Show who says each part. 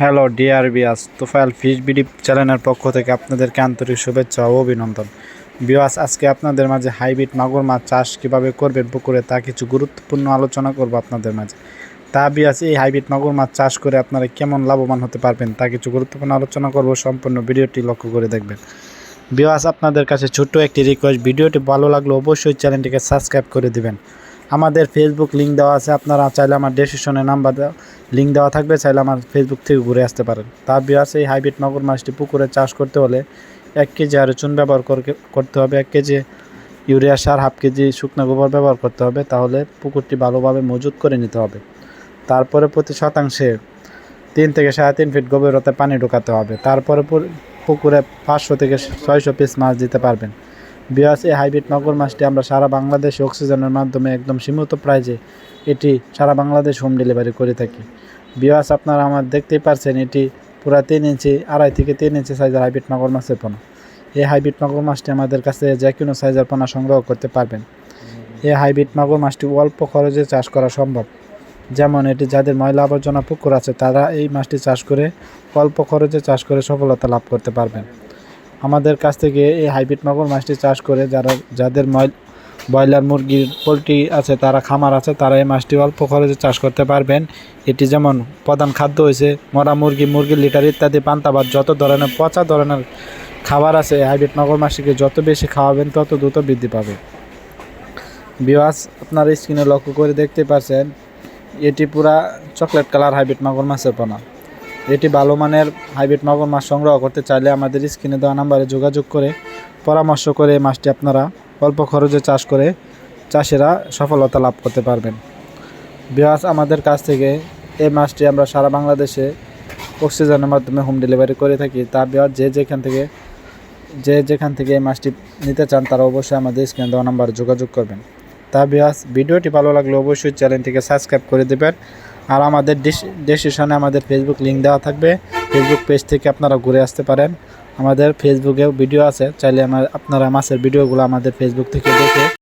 Speaker 1: Hello DR Biyas Tofayal fish BD চ্যানেলের পক্ষ থেকে আপনাদেরকে আন্তরিক শুভেচ্ছা ও অভিনন্দন। বিয়াস আজকে আপনাদের মাঝে হাইব্রিড মাগুর মাছ চাষ কীভাবে করবেন, পুকুরে তা কিছু গুরুত্বপূর্ণ আলোচনা করব আপনাদের মাঝে। তা বিয়াস এই হাইব্রিড মাগুর মাছ চাষ করে আপনারা কেমন লাভবান হতে পারবেন, তা কিছু গুরুত্বপূর্ণ আলোচনা করব, সম্পূর্ণ ভিডিওটি লক্ষ্য করে দেখবেন। বিয়াস আপনাদের কাছে ছোট্ট একটি রিকোয়েস্ট ভিডিওটি ভালো লাগলে অবশ্যই চ্যানেলটিকে সাবস্ক্রাইব করে দিবেন। আমাদের ফেসবুক লিঙ্ক দেওয়া আছে, আপনারা চাইলে আমার ডেসক্রিপশনে নাম্বার দেওয়া লিঙ্ক দেওয়া থাকবে, চাইলে আমার ফেসবুক থেকে ঘুরে আসতে পারেন। তার বিয়াস এই হাইব্রিড মাগুর মাছটি পুকুরে চাষ করতে হলে এক কেজি হারে চুন ব্যবহার করতে হবে, এক কেজি ইউরিয়া সার, হাফ কেজি শুকনো গোবর ব্যবহার করতে হবে, তাহলে পুকুরটি ভালোভাবে মজুত করে নিতে হবে। তারপরে প্রতি শতাংশে তিন থেকে সাড়ে তিন ফিট গভীরতায় পানি ঢোকাতে হবে। তারপরে পুকুরে পাঁচশো থেকে ছয়শো পিস মাছ দিতে পারবেন। বিয়াস এই হাইব্রিড মাগুর মাছটি আমরা সারা বাংলাদেশে অক্সিজেনের মাধ্যমে একদম সীমিত প্রাইজে এটি সারা বাংলাদেশ হোম ডেলিভারি করে থাকি। বিয়াস আপনারা আমার দেখতেই পারছেন, এটি পুরা তিন ইঞ্চি, আড়াই থেকে তিন ইঞ্চি সাইজের হাইব্রিড মাগুর মাছের পোনা। এই হাইব্রিড মাগুর মাছটি আমাদের কাছে যে কোনো সাইজের পোনা সংগ্রহ করতে পারবেন। এই হাইব্রিড মাগুর মাছটি অল্প খরচে চাষ করা সম্ভব। যেমন এটি যাদের ময়লা আবর্জনা পুকুর আছে, তারা এই মাছটি চাষ করে অল্প খরচে চাষ করে সফলতা লাভ করতে পারবেন। আমাদের কাছ থেকে এই হাইব্রিড মাগুর মাছটি চাষ করে যারা, যাদের ব্রয়লার মুরগির পোলট্রি আছে, তারা খামার আছে, তারা এই মাছটি অল্প খরচে চাষ করতে পারবেন। এটি যেমন প্রধান খাদ্য হয়েছে মরা মুরগি মুরগির লিটার ইত্যাদি পান্তাবাদ যত ধরনের পচা ধরনের খাবার আছে হাইব্রিড মাগুর মাছটিকে যত বেশি খাওয়াবেন, তত দ্রুত বৃদ্ধি পাবে। বিওয়াস আপনার স্ক্রিনে লক্ষ্য করে দেখতে পাচ্ছেন এটি পুরা চকলেট কালার হাইব্রিড মাগুর মাছের পোনা। এটি ভালো মানের হাইব্রিড মাগুর মাছ সংগ্রহ করতে চাইলে আমাদের স্ক্রিনে দেওয়া নাম্বারে যোগাযোগ করে পরামর্শ করে এই মাছটি আপনারা অল্প খরচে চাষ করে চাষিরা সফলতা লাভ করতে পারবেন। বিয়াস আমাদের কাছ থেকে এই মাছটি আমরা সারা বাংলাদেশে অক্সিজেনের মাধ্যমে হোম ডেলিভারি করে থাকি। তা বিয়াস যে যেখান থেকে, যে যেখান থেকে এই মাছটি নিতে চান তারা অবশ্যই আমাদের স্ক্রিনে দেওয়া নাম্বারে যোগাযোগ করবেন। তা বিয়াস ভিডিওটি ভালো লাগলে অবশ্যই চ্যানেলটিকে সাবস্ক্রাইব করে দেবেন। আর আমাদের ডিসক্রিপশনে আমাদের ফেসবুক লিঙ্ক দেওয়া থাকবে। ফেসবুক পেজ থেকে আপনারা ঘুরে আসতে পারেন। আমাদের ফেসবুকেও ভিডিও আছে। চাইলে আমার আপনারা মাছের ভিডিওগুলো আমাদের ফেসবুক থেকে দেখে